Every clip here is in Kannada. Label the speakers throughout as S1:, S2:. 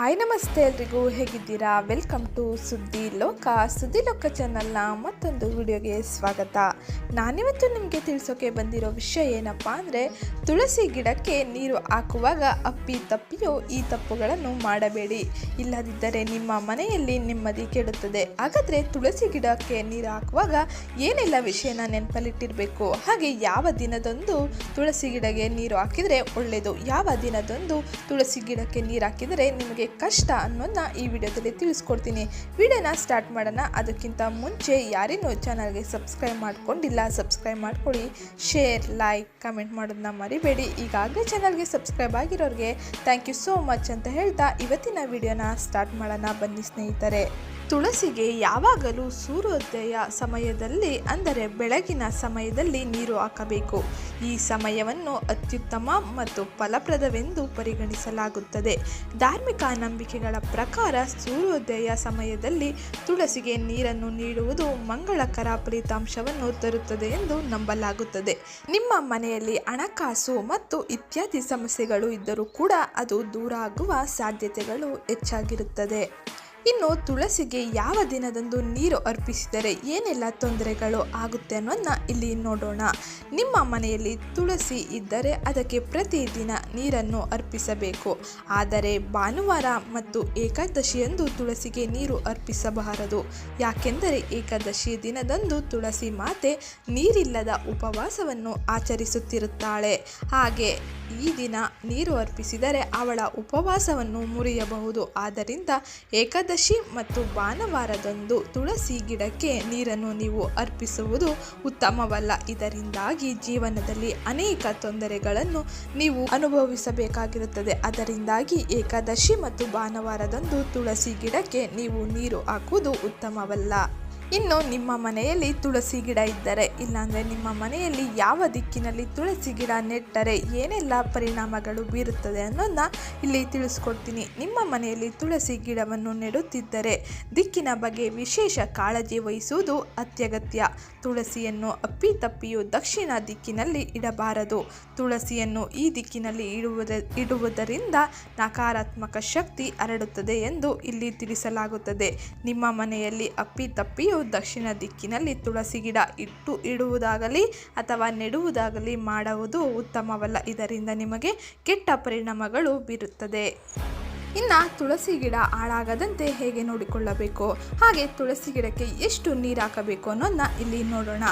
S1: ಹಾಯ್ ನಮಸ್ತೆ ಎಲ್ರಿಗೂ, ಹೇಗಿದ್ದೀರಾ? ವೆಲ್ಕಮ್ ಟು ಸುದ್ದಿ ಲೋಕ. ಸುದ್ದಿ ಲೋಕ ಚಾನಲ್ನ ಮತ್ತೊಂದು ವಿಡಿಯೋಗೆ ಸ್ವಾಗತ. ನಾನಿವತ್ತು ನಿಮಗೆ ತಿಳಿಸೋಕೆ ಬಂದಿರೋ ವಿಷಯ ಏನಪ್ಪ ಅಂದರೆ, ತುಳಸಿ ಗಿಡಕ್ಕೆ ನೀರು ಹಾಕುವಾಗ ಅಪ್ಪಿ ತಪ್ಪಿಯೋ ಈ ತಪ್ಪುಗಳನ್ನು ಮಾಡಬೇಡಿ. ಇಲ್ಲದಿದ್ದರೆ ನಿಮ್ಮ ಮನೆಯಲ್ಲಿ ನೆಮ್ಮದಿ ಕೆಡುತ್ತದೆ. ಹಾಗಾದರೆ ತುಳಸಿ ಗಿಡಕ್ಕೆ ನೀರು ಹಾಕುವಾಗ ಏನೆಲ್ಲ ವಿಷಯನ ನೆನಪಲ್ಲಿಟ್ಟಿರಬೇಕು? ಹಾಗೆ ಯಾವ ದಿನದಂದು ತುಳಸಿ ಗಿಡಕ್ಕೆ ನೀರು ಹಾಕಿದರೆ ಒಳ್ಳೆಯದು ಯಾವ ದಿನದಂದು ತುಳಸಿ ಗಿಡಕ್ಕೆ ನೀರು ಹಾಕಿದರೆ ನಿಮಗೆ ಕಷ್ಟ ಅನ್ನೋದನ್ನ ಈ ವಿಡಿಯೋದಲ್ಲಿ ತಿಳಿಸ್ಕೊಡ್ತೀನಿ. ವಿಡಿಯೋನ ಸ್ಟಾರ್ಟ್ ಮಾಡೋಣ. ಅದಕ್ಕಿಂತ ಮುಂಚೆ ಯಾರೇನೂ ಚಾನಲ್ಗೆ ಸಬ್ಸ್ಕ್ರೈಬ್ ಮಾಡ್ಕೊಂಡಿಲ್ಲ, ಸಬ್ಸ್ಕ್ರೈಬ್ ಮಾಡ್ಕೊಳ್ಳಿ. ಶೇರ್, ಲೈಕ್, ಕಮೆಂಟ್ ಮಾಡೋದನ್ನ ಮರಿಬೇಡಿ. ಈಗಾಗಲೇ ಚಾನಲ್ಗೆ ಸಬ್ಸ್ಕ್ರೈಬ್ ಆಗಿರೋರಿಗೆ ಥ್ಯಾಂಕ್ ಯು ಸೋ ಮಚ್ ಅಂತ ಹೇಳ್ತಾ ಇವತ್ತಿನ ವಿಡಿಯೋನ ಸ್ಟಾರ್ಟ್ ಮಾಡೋಣ. ಬನ್ನಿ ಸ್ನೇಹಿತರೆ. ತುಳಸಿಗೆ ಯಾವಾಗಲೂ ಸೂರ್ಯೋದಯ ಸಮಯದಲ್ಲಿ, ಅಂದರೆ ಬೆಳಗಿನ ಸಮಯದಲ್ಲಿ ನೀರು ಹಾಕಬೇಕು. ಈ ಸಮಯವನ್ನು ಅತ್ಯುತ್ತಮ ಮತ್ತು ಫಲಪ್ರದವೆಂದು ಪರಿಗಣಿಸಲಾಗುತ್ತದೆ. ಧಾರ್ಮಿಕ ನಂಬಿಕೆಗಳ ಪ್ರಕಾರ ಸೂರ್ಯೋದಯ ಸಮಯದಲ್ಲಿ ತುಳಸಿಗೆ ನೀರನ್ನು ನೀಡುವುದು ಮಂಗಳಕರ ಫಲಿತಾಂಶವನ್ನು ತರುತ್ತದೆ ಎಂದು ನಂಬಲಾಗುತ್ತದೆ. ನಿಮ್ಮ ಮನೆಯಲ್ಲಿ ಹಣಕಾಸು ಮತ್ತು ಇತ್ಯಾದಿ ಸಮಸ್ಯೆಗಳು ಇದ್ದರೂ ಕೂಡ ಅದು ದೂರ ಆಗುವ ಸಾಧ್ಯತೆಗಳು ಹೆಚ್ಚಾಗಿರುತ್ತದೆ. ಇನ್ನು ತುಳಸಿಗೆ ಯಾವ ದಿನದಂದು ನೀರು ಅರ್ಪಿಸಿದರೆ ಏನೆಲ್ಲ ತೊಂದರೆಗಳು ಆಗುತ್ತೆ ಅನ್ನೋದನ್ನ ಇಲ್ಲಿ ನೋಡೋಣ. ನಿಮ್ಮ ಮನೆಯಲ್ಲಿ ತುಳಸಿ ಇದ್ದರೆ ಅದಕ್ಕೆ ಪ್ರತಿದಿನ ನೀರನ್ನು ಅರ್ಪಿಸಬೇಕು. ಆದರೆ ಭಾನುವಾರ ಮತ್ತು ಏಕಾದಶಿಯಂದು ತುಳಸಿಗೆ ನೀರು ಅರ್ಪಿಸಬಾರದು. ಯಾಕೆಂದರೆ ಏಕಾದಶಿ ದಿನದಂದು ತುಳಸಿ ಮಾತೆ ನೀರಿಲ್ಲದ ಉಪವಾಸವನ್ನು ಆಚರಿಸುತ್ತಿರುತ್ತಾಳೆ. ಹಾಗೆ ಈ ದಿನ ನೀರು ಅರ್ಪಿಸಿದರೆ ಅವಳ ಉಪವಾಸವನ್ನು ಮುರಿಯಬಹುದು. ಆದ್ದರಿಂದ ಏಕಾದಶಿ ಮತ್ತು ಭಾನುವಾರದಂದು ತುಳಸಿ ಗಿಡಕ್ಕೆ ನೀರನ್ನು ನೀವು ಅರ್ಪಿಸುವುದು ಉತ್ತಮವಲ್ಲ. ಇದರಿಂದಾಗಿ ಜೀವನದಲ್ಲಿ ಅನೇಕ ತೊಂದರೆಗಳನ್ನು ನೀವು ಅನುಭವಿಸಬೇಕಾಗಿರುತ್ತದೆ. ಅದರಿಂದಾಗಿ ಏಕಾದಶಿ ಮತ್ತು ಭಾನುವಾರದಂದು ತುಳಸಿ ಗಿಡಕ್ಕೆ ನೀವು ನೀರು ಹಾಕುವುದು ಉತ್ತಮವಲ್ಲ. ಇನ್ನು ನಿಮ್ಮ ಮನೆಯಲ್ಲಿ ತುಳಸಿ ಗಿಡ ಇದ್ದರೆ, ಇಲ್ಲಾಂದರೆ ನಿಮ್ಮ ಮನೆಯಲ್ಲಿ ಯಾವ ದಿಕ್ಕಿನಲ್ಲಿ ತುಳಸಿ ಗಿಡ ನೆಟ್ಟರೆ ಏನೆಲ್ಲ ಪರಿಣಾಮಗಳು ಬೀರುತ್ತದೆ ಅನ್ನೋದನ್ನ ಇಲ್ಲಿ ತಿಳಿಸ್ಕೊಡ್ತೀನಿ. ನಿಮ್ಮ ಮನೆಯಲ್ಲಿ ತುಳಸಿ ಗಿಡವನ್ನು ನೆಡುತ್ತಿದ್ದರೆ ದಿಕ್ಕಿನ ಬಗ್ಗೆ ವಿಶೇಷ ಕಾಳಜಿ ವಹಿಸುವುದು ಅತ್ಯಗತ್ಯ. ತುಳಸಿಯನ್ನು ಅಪ್ಪಿತಪ್ಪಿಯು ದಕ್ಷಿಣ ದಿಕ್ಕಿನಲ್ಲಿ ಇಡಬಾರದು. ತುಳಸಿಯನ್ನು ಈ ದಿಕ್ಕಿನಲ್ಲಿ ಇಡುವುದ, ಇಡುವುದರಿಂದ ನಕಾರಾತ್ಮಕ ಶಕ್ತಿ ಹರಡುತ್ತದೆ ಎಂದು ಇಲ್ಲಿ ತಿಳಿಸಲಾಗುತ್ತದೆ. ನಿಮ್ಮ ಮನೆಯಲ್ಲಿ ಅಪ್ಪಿತಪ್ಪಿಯು ದಕ್ಷಿಣ ದಿಕ್ಕಿನಲ್ಲಿ ತುಳಸಿ ಗಿಡ ಇಟ್ಟು ಇಡುವುದಾಗಲಿ ಅಥವಾ ನೆಡುವುದಾಗಲಿ ಮಾಡುವುದು ಉತ್ತಮವಲ್ಲ. ಇದರಿಂದ ನಿಮಗೆ ಕೆಟ್ಟ ಪರಿಣಾಮಗಳು ಬೀರುತ್ತದೆ. ಇನ್ನು ತುಳಸಿ ಗಿಡ ಹಾಳಾಗದಂತೆ ಹೇಗೆ ನೋಡಿಕೊಳ್ಳಬೇಕು? ಹಾಗೆ ತುಳಸಿ ಗಿಡಕ್ಕೆ ಎಷ್ಟು ನೀರು ಹಾಕಬೇಕು ಅನ್ನೋದನ್ನ ಇಲ್ಲಿ ನೋಡೋಣ.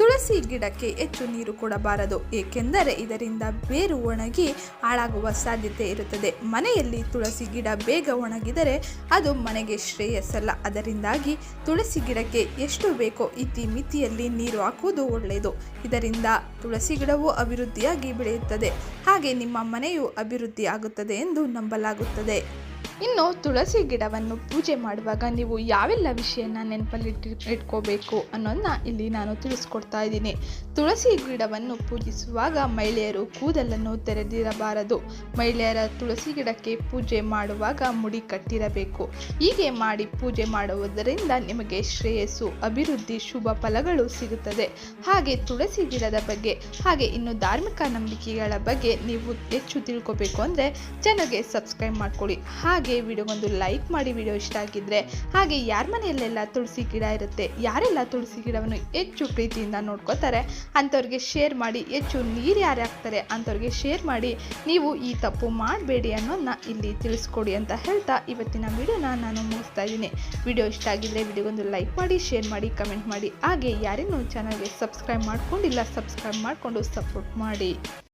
S1: ತುಳಸಿ ಗಿಡಕ್ಕೆ ಹೆಚ್ಚು ನೀರು ಕೊಡಬಾರದು, ಏಕೆಂದರೆ ಇದರಿಂದ ಬೇರು ಒಣಗಿ ಹಾಳಾಗುವ ಸಾಧ್ಯತೆ ಇರುತ್ತದೆ. ಮನೆಯಲ್ಲಿ ತುಳಸಿ ಗಿಡ ಬೇಗ ಒಣಗಿದರೆ ಅದು ಮನೆಗೆ ಶ್ರೇಯಸ್ಸಲ್ಲ. ಅದರಿಂದಾಗಿ ತುಳಸಿ ಗಿಡಕ್ಕೆ ಎಷ್ಟು ಬೇಕೋ ಇತಿ ಮಿತಿಯಲ್ಲಿ ನೀರು ಹಾಕುವುದು ಒಳ್ಳೆಯದು. ಇದರಿಂದ ತುಳಸಿ ಗಿಡವು ಅಭಿವೃದ್ಧಿಯಾಗಿ ಬೆಳೆಯುತ್ತದೆ. ಹಾಗೆ ನಿಮ್ಮ ಮನೆಯು ಅಭಿವೃದ್ಧಿಯಾಗುತ್ತದೆ ಎಂದು ನಂಬಲಾಗುತ್ತದೆ. ಇನ್ನು ತುಳಸಿ ಗಿಡವನ್ನು ಪೂಜೆ ಮಾಡುವಾಗ ನೀವು ಯಾವೆಲ್ಲ ವಿಷಯನ ನೆನಪಲ್ಲಿ ಇಟ್ಕೋಬೇಕು ಅನ್ನೋದನ್ನ ಇಲ್ಲಿ ನಾನು ತಿಳಿಸ್ಕೊಡ್ತಾ ಇದ್ದೀನಿ. ತುಳಸಿ ಗಿಡವನ್ನು ಪೂಜಿಸುವಾಗ ಮಹಿಳೆಯರು ಕೂದಲನ್ನು ತೆರೆದಿರಬಾರದು. ಮಹಿಳೆಯರ ತುಳಸಿ ಗಿಡಕ್ಕೆ ಪೂಜೆ ಮಾಡುವಾಗ ಮುಡಿ ಕಟ್ಟಿರಬೇಕು. ಹೀಗೆ ಮಾಡಿ ಪೂಜೆ ಮಾಡುವುದರಿಂದ ನಿಮಗೆ ಶ್ರೇಯಸ್ಸು, ಅಭಿವೃದ್ಧಿ, ಶುಭ ಫಲಗಳು ಸಿಗುತ್ತದೆ. ಹಾಗೆ ತುಳಸಿ ಗಿಡದ ಬಗ್ಗೆ, ಹಾಗೆ ಇನ್ನು ಧಾರ್ಮಿಕ ನಂಬಿಕೆಗಳ ಬಗ್ಗೆ ನೀವು ಹೆಚ್ಚು ತಿಳ್ಕೊಬೇಕು ಅಂದರೆ ಚಾನಲ್ಗೆ ಸಬ್ಸ್ಕ್ರೈಬ್ ಮಾಡ್ಕೊಳ್ಳಿ. ಹಾಗೆ ವಿಡಿಯೋಗೊಂದು ಲೈಕ್ ಮಾಡಿ ವಿಡಿಯೋ ಇಷ್ಟ ಆಗಿದ್ರೆ, ಹಾಗೆ ಯಾರ ಮನೆಯಲ್ಲೆಲ್ಲ ತುಳಸಿ ಗಿಡ ಇರುತ್ತೆ, ಯಾರೆಲ್ಲ ತುಳಸಿ ಗಿಡವನ್ನು ಹೆಚ್ಚು ಪ್ರೀತಿಯಿಂದ ನೋಡ್ಕೋತಾರೆ ಅಂಥವ್ರಿಗೆ ಶೇರ್ ಮಾಡಿ, ಹೆಚ್ಚು ನೀರು ಯಾರು ಹಾಕ್ತಾರೆ ಅಂಥವ್ರಿಗೆ ಶೇರ್ ಮಾಡಿ, ನೀವು ಈ ತಪ್ಪು ಮಾಡಬೇಡಿ ಅನ್ನೋದನ್ನ ಇಲ್ಲಿ ತಿಳಿಸ್ಕೊಡಿ ಅಂತ ಹೇಳ್ತಾ ಇವತ್ತಿನ ವಿಡಿಯೋನ ನಾನು ಮುಗಿಸ್ತಾ ಇದ್ದೀನಿ. ವಿಡಿಯೋ ಇಷ್ಟ ಆಗಿದ್ದರೆ ವಿಡಿಯೋಗೊಂದು ಲೈಕ್ ಮಾಡಿ ಶೇರ್ ಮಾಡಿ ಕಮೆಂಟ್ ಮಾಡಿ. ಹಾಗೆ ಯಾರೇನೂ ಚಾನಲ್ಗೆ ಸಬ್ಸ್ಕ್ರೈಬ್ ಮಾಡಿಕೊಂಡಿಲ್ಲ ಸಬ್ಸ್ಕ್ರೈಬ್ ಮಾಡಿಕೊಂಡು ಸಪೋರ್ಟ್ ಮಾಡಿ.